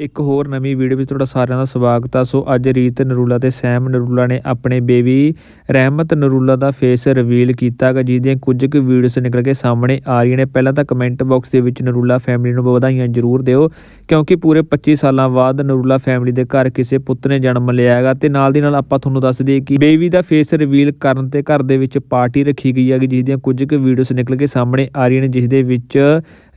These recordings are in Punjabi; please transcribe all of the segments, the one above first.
ਇੱਕ ਹੋਰ ਨਵੀਂ ਵੀਡੀਓ ਵਿੱਚ ਤੁਹਾਡਾ ਸਾਰਿਆਂ ਦਾ ਸਵਾਗਤ ਆ। ਸੋ ਅੱਜ ਰੀਤ ਨਰੂਲਾ ਤੇ ਸੈਮ ਨਰੂਲਾ ਨੇ ਆਪਣੇ ਬੇਬੀ ਰਹਿਮਤ ਨਰੂਲਾ ਦਾ ਫੇਸ ਰਿਵੀਲ ਕੀਤਾ ਗਾ ਜਿਹਦੀਆਂ ਕੁਝ ਕੁ ਵੀਡੀਓਸ ਨਿਕਲ ਕੇ ਸਾਹਮਣੇ ਆ ਰਹੀਆਂ ਨੇ। ਪਹਿਲਾਂ ਤਾਂ ਕਮੈਂਟ ਬਾਕਸ ਦੇ ਵਿੱਚ ਨਰੂਲਾ ਫੈਮਿਲੀ ਨੂੰ ਵਧਾਈਆਂ ਜ਼ਰੂਰ ਦਿਓ, ਕਿਉਂਕਿ ਪੂਰੇ 25 ਸਾਲਾਂ ਬਾਅਦ ਨਰੂਲਾ ਫੈਮਿਲੀ ਦੇ ਘਰ ਕਿਸੇ ਪੁੱਤ ਨੇ ਜਨਮ ਲਿਆ ਹੈਗਾ ਤੇ ਨਾਲ ਦੀ ਨਾਲ ਆਪਾਂ ਤੁਹਾਨੂੰ ਦੱਸ ਦਈਏ ਕਿ ਬੇਬੀ ਦਾ ਫੇਸ ਰਿਵੀਲ ਕਰਨ ਤੇ ਘਰ ਦੇ ਵਿੱਚ ਪਾਰਟੀ ਰੱਖੀ ਗਈ ਹੈਗੀ ਜਿਸ ਦੀਆਂ ਕੁਝ ਕੁ ਵੀਡੀਓਸ ਨਿਕਲ ਕੇ ਸਾਹਮਣੇ ਆ ਰਹੀਆਂ ਨੇ, ਜਿਸ ਦੇ ਵਿੱਚ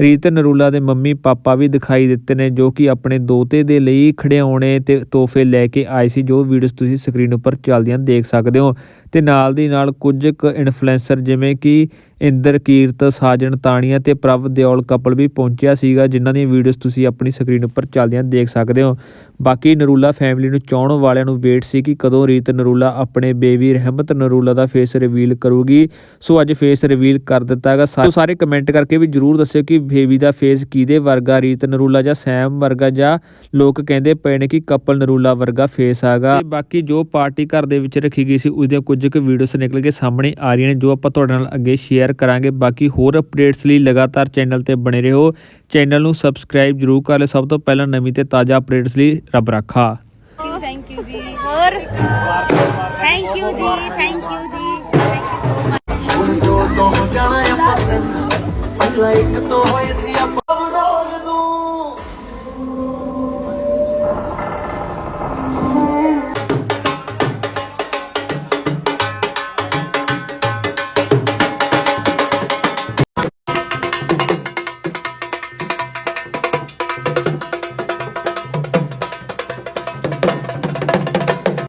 ਰੀਤ ਨਰੂਲਾ ਦੇ ਮੰਮੀ ਪਾਪਾ ਵੀ ਦਿਖਾਈ ਦਿੱਤੇ ਨੇ, ਜੋ ਕਿ ਆਪਣੇ ਦੋਤੇ ਦੇ ਲਈ ਖਿਡੌਣੇ ਤੇ ਤੋਹਫੇ ਲੈ ਕੇ ਆਏ ਸੀ, ਜੋ ਵੀਡੀਓਜ਼ ਤੁਸੀਂ ਸਕਰੀਨ ਉੱਪਰ ਚੱਲਦੀਆਂ ਦੇਖ ਸਕਦੇ ਹੋ। ਤੇ ਨਾਲ ਦੀ ਨਾਲ ਕੁਝ ਕੁ ਇਨਫਲੂਐਂਸਰ ਜਿਵੇਂ ਕਿ ਇੰਦਰ ਕੀਰਤ ਸਾਜਣ ਤਾਣੀਆਂ ਤੇ ਪ੍ਰਭ ਦਿਓਲ ਕਪਲ ਵੀ ਪਹੁੰਚਿਆ ਸੀਗਾ, ਜਿਨ੍ਹਾਂ ਦੀਆਂ ਵੀਡੀਓਜ਼ ਤੁਸੀਂ ਆਪਣੀ ਸਕਰੀਨ ਉੱਪਰ ਚੱਲਦੀਆਂ ਦੇਖ ਸਕਦੇ ਹੋ। ਬਾਕੀ ਨਰੂਲਾ ਫੈਮਿਲੀ ਨੂੰ ਚਾਹਣ ਵਾਲਿਆਂ ਨੂੰ ਵੇਟ ਸੀ ਕਿ ਕਦੋਂ ਰੀਤ ਨਰੂਲਾ ਆਪਣੇ ਬੇਬੀ ਰਹਿਮਤ ਨਰੂਲਾ ਦਾ ਫੇਸ ਰਿਵੀਲ ਕਰੂਗੀ। ਸੋ ਅੱਜ ਫੇਸ ਰਿਵੀਲ ਕਰ ਦਿੱਤਾ ਹੈਗਾ। ਸੋ ਸਾਰੇ ਕਮੈਂਟ ਕਰਕੇ ਵੀ ਜਰੂਰ ਦੱਸਿਓ ਕਿ ਬੇਬੀ ਦਾ ਫੇਸ ਕਿਹਦੇ ਵਰਗਾ, ਰੀਤ ਨਰੂਲਾ ਜਾਂ ਸੈਮ ਵਰਗਾ, ਜਾਂ ਲੋਕ ਕਹਿੰਦੇ ਪਏ ਨੇ ਕਿ ਕਪਲ ਨਰੂਲਾ ਵਰਗਾ ਫੇਸ ਆਗਾ ਤੇ ਬਾਕੀ ਜੋ ਪਾਰਟੀ ਘਰ ਦੇ ਵਿੱਚ ਰੱਖੀ ਗਈ ਸੀ ਉਹਦੀਆਂ ਕੁਝ ਕੁ ਵੀਡੀਓਜ਼ ਨਿਕਲ ਕੇ ਸਾਹਮਣੇ ਆ ਰਹੀਆਂ ਨੇ ਜੋ ਆਪਾਂ ਤੁਹਾਡੇ ਨਾਲ ਅੱਗੇ ਸ਼ੇਅਰ ਕਰਾਂਗੇ। ਬਾਕੀ ਹੋਰ ਅਪਡੇਟਸ ਲਈ ਲਗਾਤਾਰ ਚੈਨਲ ਤੇ ਬਣੇ ਰਹੋ। ਚੈਨਲ ਨੂੰ ਸਬਸਕ੍ਰਾਈਬ ਜਰੂਰ ਕਰ ਲਿਓ। ਸਭ ਤੋਂ ਪਹਿਲਾਂ ਨਵੀਂ ਤੇ ਤਾਜ਼ਾ ਅਪਡੇਟਸ ਲਈ ਰੱਬ ਰਾਖਾ। ਥੈਂਕ ਯੂ ਜੀ। ਹੋਰ? ਥੈਂਕ ਯੂ ਜੀ ਥੈਂਕ ਯੂ ਜੀ। ਥੈਂਕ ਯੂ ਸੋ ਮਚ ਹੁਣ ਦੋ ਤੋਂ ਹੋ ਜਾਣਾ ਆਪਾਂ ਤਿੰਨ ਪਹਿਲਾਂ ਇੱਕ ਤੋਂ ਹੋਏ ਸੀ ਆਪਾਂ।